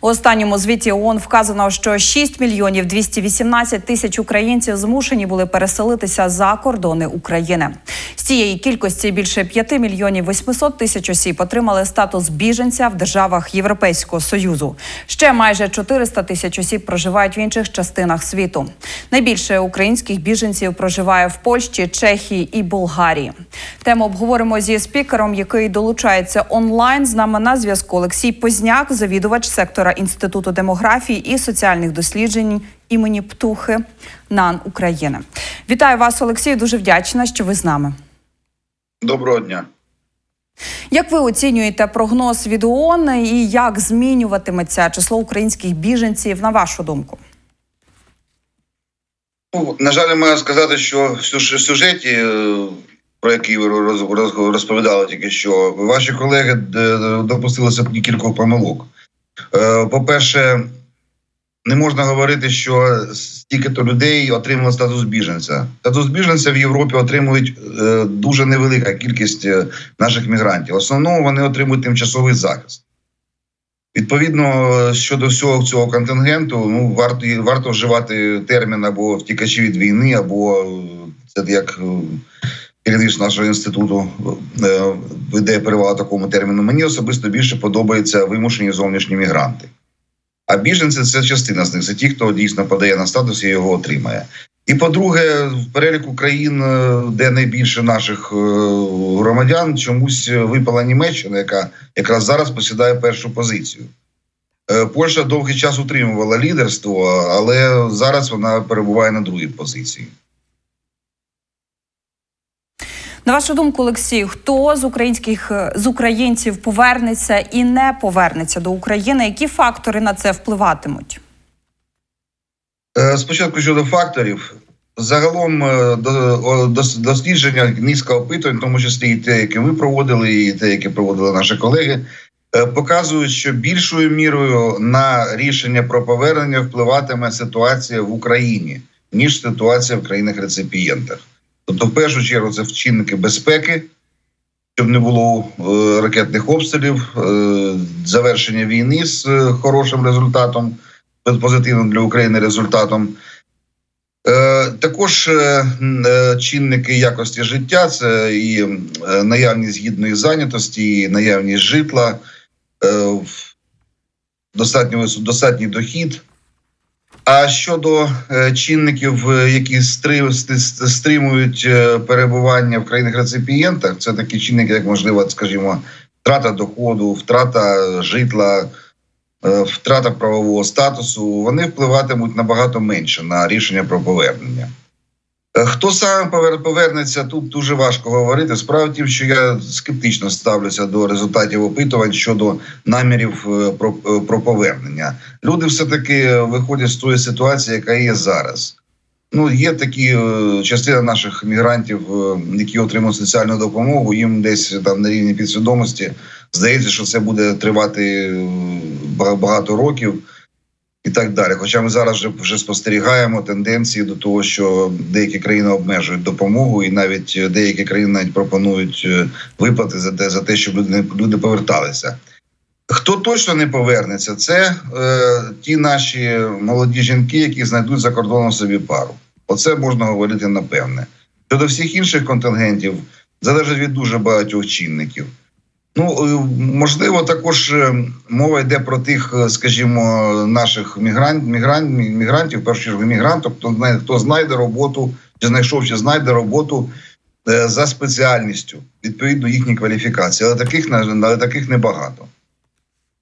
У останньому звіті ООН вказано, що 6 мільйонів 218 тисяч українців змушені були переселитися за кордони України. З цієї кількості більше 5 мільйонів 800 тисяч осіб отримали статус біженця в державах Європейського союзу. Ще майже 400 тисяч осіб проживають в інших частинах світу. Найбільше українських біженців проживає в Польщі, Чехії і Болгарії. Тему обговоримо зі спікером, який долучається онлайн. З нами на зв'язку Олексій Позняк, завідувач сектора інституту демографії і соціальних досліджень імені Птухи НАН України. Вітаю вас, Олексій. Дуже вдячна, що ви з нами. Доброго дня. Як ви оцінюєте прогноз від ООН і як змінюватиметься число українських біженців на вашу думку? Ну, на жаль, маю сказати, що в сюжеті, е, про який ви роз- роз- розповідали тільки що, ваші колеги д- допустилися кількох помилок. Е, По-перше, не можна говорити, що стільки-то людей отримали статус біженця. Статус біженця в Європі отримують е, дуже невелика кількість е, наших мігрантів. В основному вони отримують тимчасовий захист. Відповідно, щодо всього цього контингенту, ну варто варто вживати термін або втікачі від війни, або це як керівництво нашого інституту е, веде перевагу такому терміну. Мені особисто більше подобаються вимушені зовнішні мігранти. А біженці це частина з них. Це ті, хто дійсно подає на статус і його отримає. І по-друге, в переліку країн, е, де найбільше наших е, громадян, чомусь випала Німеччина, яка якраз зараз посідає першу позицію. Польща довгий час утримувала лідерство, але зараз вона перебуває на другій позиції. На вашу думку, Олексій, хто з українських з українців повернеться і не повернеться до України? Які фактори на це впливатимуть? Е, Спочатку щодо факторів. Загалом е, дослідження низка опитувань, в тому числі і те, яке ми проводили, і те, яке проводили наші колеги, е, показують, що більшою мірою на рішення про повернення впливатиме ситуація в Україні, ніж ситуація в країнах-реципієнтах. Тобто, в першу чергу, це вчинники безпеки, щоб не було е, ракетних обстрілів, е, завершення війни з е, хорошим результатом, позитивним для України результатом. Е, Також е, е, чинники якості життя це і е, наявність гідної зайнятості, і наявність житла, е, вис- достатній дохід. А щодо е, чинників, е, які стри- ст- ст- стримують е, перебування в країнах-реципієнтах, це такі чинники, як можливо, скажімо, втрата доходу, втрата житла, втрата правового статусу, вони впливатимуть набагато менше на рішення про повернення. Е, Хто повер- повернеться, тут дуже важко говорити. Справа тім, що я скептично ставлюся до результатів опитувань щодо намірів е, про, е, про повернення. Люди все-таки виходять з тої ситуації, яка є зараз. Ну, є такі частина наших мігрантів, які отримують соціальну допомогу. Їм десь там на рівні підсвідомості здається, що це буде тривати багато років і так далі. Хоча ми зараз вже, вже спостерігаємо тенденції до того, що деякі країни обмежують допомогу, і навіть е, деякі країни навіть пропонують е, виплати за те, за те, щоб люди, люди поверталися. Хто точно не повернеться, це е, ті наші молоді жінки, які знайдуть за кордоном собі пару. Оце можна говорити напевне. Щодо всіх інших контингентів, залежить від дуже багатьох чинників. Ну е, можливо, також е, мова йде про тих, е, скажімо, наших мігрант, мігрант, мігрантів, першу чергу мігрантів, хто знає, хто знайде роботу, чи знайшов, чи знайде роботу за спеціальністю, відповідно їхній кваліфікації. Але таких але таких небагато.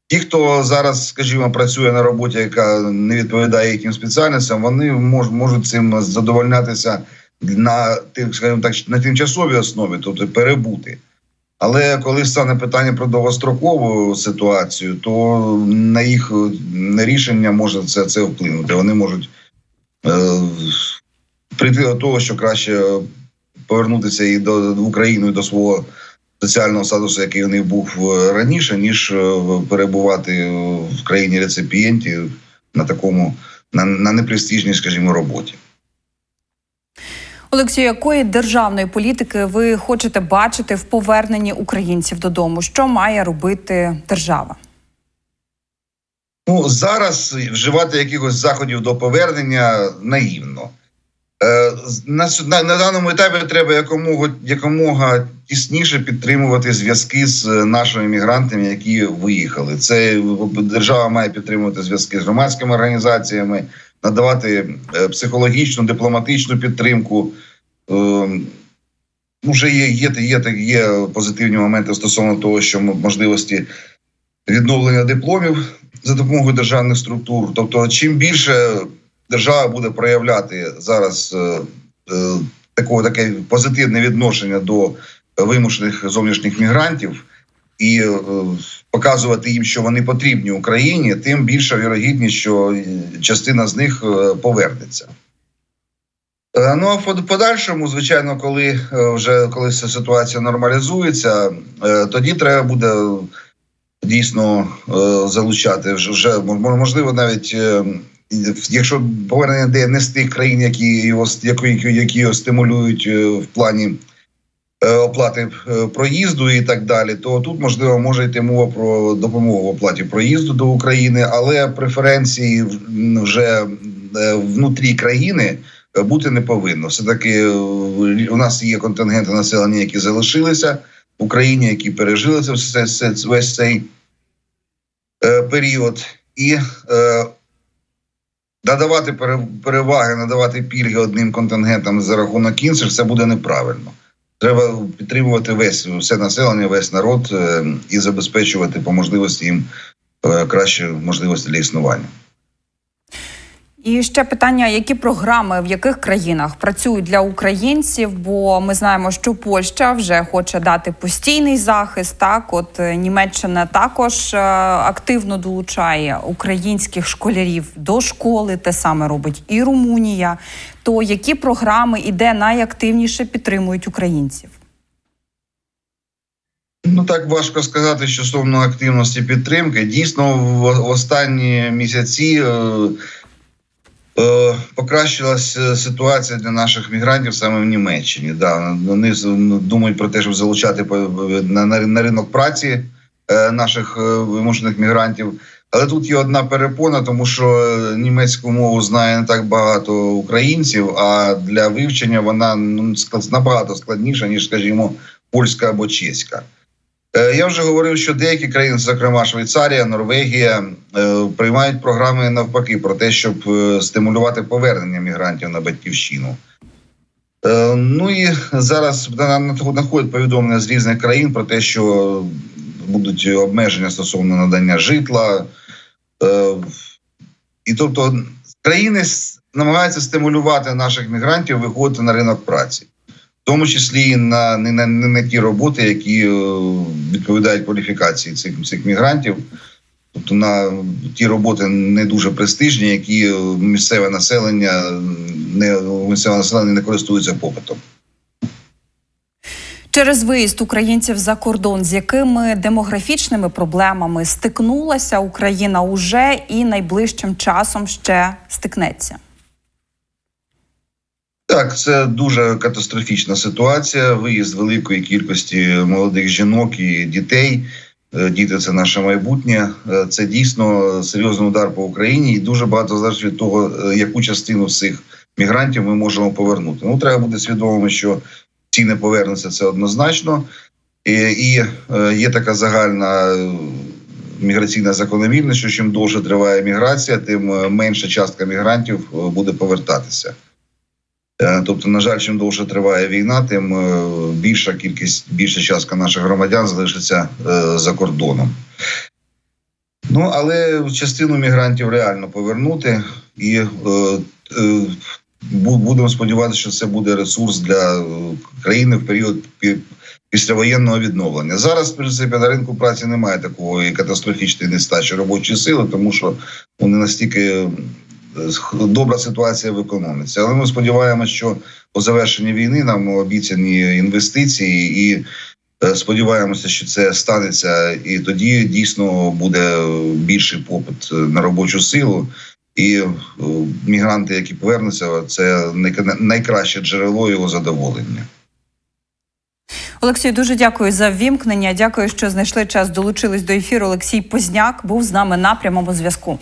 Ті, хто зараз, скажімо, працює на роботі, яка не відповідає їхнім спеціальностям, вони мож, можуть цим задовольнятися на тим, скажімо так, на тимчасовій основі, тобто перебути. Але коли стане питання про довгострокову ситуацію, то на їх на рішення може це, це вплинути. Вони можуть е, прийти до того, що краще повернутися і до в Україну до свого соціального статусу, який у них був е, раніше, ніж е, перебувати в країні реципієнтів на такому на, на непрестижній, скажімо, роботі. Олексію, якої державної політики ви хочете бачити в поверненні українців додому? Що має робити держава? Ну зараз вживати якихось заходів до повернення наївно. Е, на, на, на даному етапі треба якомога, якомога тісніше підтримувати зв'язки з е, нашими мігрантами, які виїхали. Це держава має підтримувати зв'язки з громадськими організаціями, надавати е, психологічну, дипломатичну підтримку. Е, Ну, вже є, є, є, є, позитивні моменти стосовно того, що можливості відновлення дипломів за допомогою державних структур. Тобто, чим більше держава буде проявляти зараз е, такого таке позитивне відношення до вимушених зовнішніх мігрантів і е, показувати їм, що вони потрібні Україні, тим більша вірогідність, що е, частина з них е, повернеться. Ну а в подальшому, звичайно, коли вже коли ця ситуація нормалізується, тоді треба буде дійсно залучати вже можливо навіть. Якщо повернення йде не з тих країн, які його які, його стимулюють в плані оплати е, проїзду і так далі, то тут можливо може йти мова про допомогу в оплаті проїзду до України, але преференції вже е, внутрі країни е, бути не повинно. Все таки у нас є контингенти населення, які залишилися в Україні, які пережили це все, весь цей е, період, і е, надавати пере- переваги, надавати пільги одним контингентам за рахунок інших, це буде неправильно. Треба підтримувати весь все населення, весь народ е, і забезпечувати по можливості їм краще кращі можливості для існування. І ще питання: які програми в яких країнах працюють для українців? Бо ми знаємо, що Польща вже хоче дати постійний захист. Так, от е, Німеччина також е, активно долучає українських школярів до школи. Те саме робить і Румунія. То які програми і де найактивніше підтримують українців? Ну так важко сказати, що стосовно активності підтримки. Дійсно, в останні місяці е, покращилася ситуація для наших мігрантів саме в Німеччині. Да, вони ну, думають про те, щоб залучати на, ринок праці е, наших е, вимушених мігрантів. Але тут є одна перепона, тому що е, німецьку мову знає не так багато українців, а для вивчення вона ну, набагато складніша, ніж, скажімо, польська або чеська. Е, Я вже говорив, що деякі країни, зокрема Швейцарія, Норвегія, е, приймають програми навпаки про те, щоб е, стимулювати повернення мігрантів на батьківщину. Ну і зараз на- на- надходять повідомлення з різних країн про те, що будуть обмеження стосовно надання житла. І тобто країни намагаються стимулювати наших мігрантів виходити на ринок праці тому числі і на не на, не на ті роботи, які е, відповідають кваліфікації цих, цих мігрантів, тобто на ті роботи не дуже престижні, які е, місцеве населення не місцеве населення не користується попитом. Через виїзд українців за кордон, з якими демографічними проблемами стикнулася Україна уже і найближчим часом ще стикнеться. Так, це дуже катастрофічна ситуація. Виїзд великої кількості молодих жінок і дітей. Е, Діти це наше майбутнє. Е, Це дійсно серйозний удар по Україні, і дуже багато залежить від того, е, яку частину цих мігрантів ми можемо повернути. Ну треба бути свідомими, що ці не повернуться це однозначно. І, і є така загальна міграційна закономірність, що чим довше триває міграція, тим менша частка мігрантів буде повертатися. Е, Тобто, на жаль, чим довше триває війна, тим е, більша кількість, більша частка наших громадян залишиться е, за кордоном. Ну, але частину мігрантів реально повернути, і будемо сподіватися, що це буде ресурс для країни в період післявоєнного відновлення. Зараз, в принципі, на ринку праці немає такої катастрофічної нестачі робочої сили, тому що вони настільки добра ситуація в економіці. Але ми сподіваємося, що по завершенні війни нам обіцяні інвестиції, і е, сподіваємося, що це станеться, і тоді дійсно буде більший попит на робочу силу. І е, мігранти, які повернуться, це най- найкраще джерело його задоволення. Олексію, дуже дякую за ввімкнення. Дякую, що знайшли час. Долучились до ефіру. Олексій Позняк був з нами на прямому зв'язку.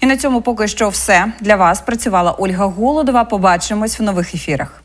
І на цьому поки що все для вас працювала Ольга Голодова. Побачимось в нових ефірах.